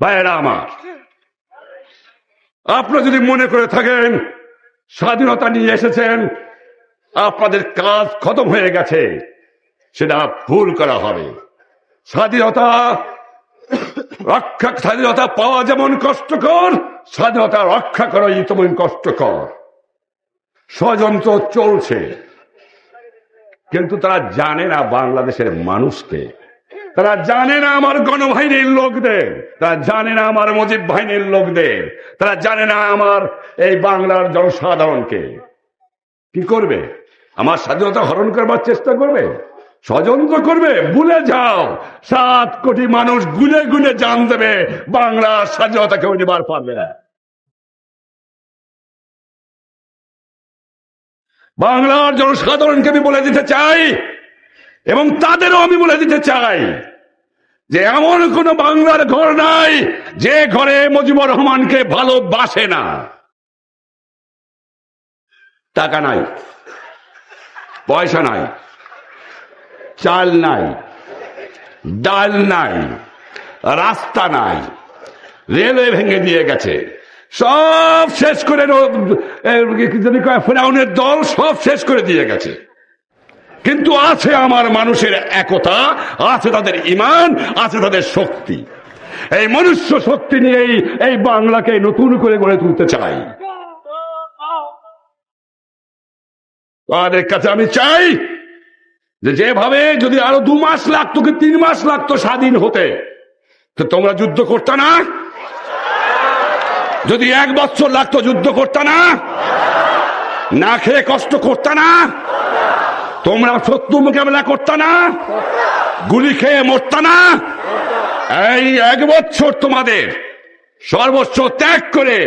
ভাইয়েরা আমার, আপনারা যদি মনে করে থাকেন, স্বাধীনতা নিয়ে এসেছেন, আপনাদের কাজ খতম হয়ে গেছে, সেটা ভুল করা হবে। স্বাধীনতা, রক্ষা, স্বাধীনতা পাওয়া যেমন কষ্টকর, স্বাধীনতা রক্ষা করাই তেমন কষ্টকর। ষড়যন্ত্র চলছে, কিন্তু তারা জানে না বাংলাদেশের মানুষকে। তারা জানে না আমার গণবাহিনীর লোকদের, তারা জানে না আমার মুজিব বাহিনীর লোকদের, তারা জানে না আমার এই বাংলার জনসাধারণকে। কি করবে? আমার স্বাধীনতা হরণ করবার চেষ্টা করবে? ষড়যন্ত্র করবে? ভুলে যাও। সাত কোটি মানুষ গুনে গুনে জান দেবে বাংলার স্বাধীনতা কেউ নিবার পারবে না। বাংলার জনসাধারণকে আমি বলে দিতে চাই এবং তাদেরও আমি বলে দিতে চাই যে এমন কোন বাংলার ঘর নাই যে ঘরে মুজিবুর রহমানকে ভালোবাসে না। টাকা নাই, পয়সা নাই, চাল নাই, ডাল নাই, রাস্তা নাই, রেলওয়ে ভেঙে দিয়ে গেছে। সব শেষ করে ফেরাউনের দল সব শেষ করে দিয়ে গেছে। কিন্তু আছে আমার মানুষের একতা, আছে তাদের ইমান, আছে তাদের শক্তি। এই মনুষ্য শক্তি নিয়েই এই বাংলাকে নতুন করে গড়ে তুলতে চাই। তাদের কাছে আমি চাই যে যেভাবে যদি আরও দু মাস লাগতো কি তিন মাস লাগতো স্বাধীন হতে, তো তোমরা যুদ্ধ করতে না? যদি এক বছর লাগতো যুদ্ধ করতে না? না খেয়ে কষ্ট করতে না? তোমরা শত্রু মোকাবেলা করতে না? গুলি খেয়ে মরতে না? এই এক বছর তোমাদের সর্বস্ব ত্যাগ করে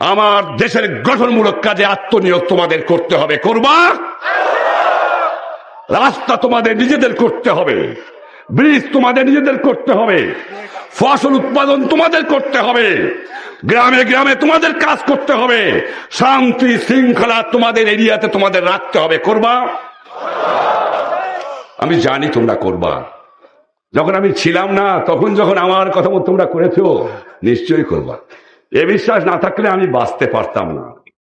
আমার দেশের গঠনমূলক কাজে আত্মনিয়োগ তোমাদের করতে হবে, করবা? রাস্তা তোমাদের নিজেদের করতে হবে, ব্রিজ তোমাদের নিজেদের করতে হবে। ফসল উৎপাদন তোমাদের করতে হবে। গ্রামে গ্রামে তোমাদের কাজ করতে হবে। শান্তি শৃঙ্খলা তোমাদের এরিয়াতে তোমাদের রাখতে হবে। করবা? আমি জানি তোমরা করবা। যখন আমি ছিলাম না, তখন যখন আমার কথা তোমরা করেছ, নিশ্চয়ই করবা। এ বিশ্বাস না থাকলে আমি বাঁচতে পারতাম না।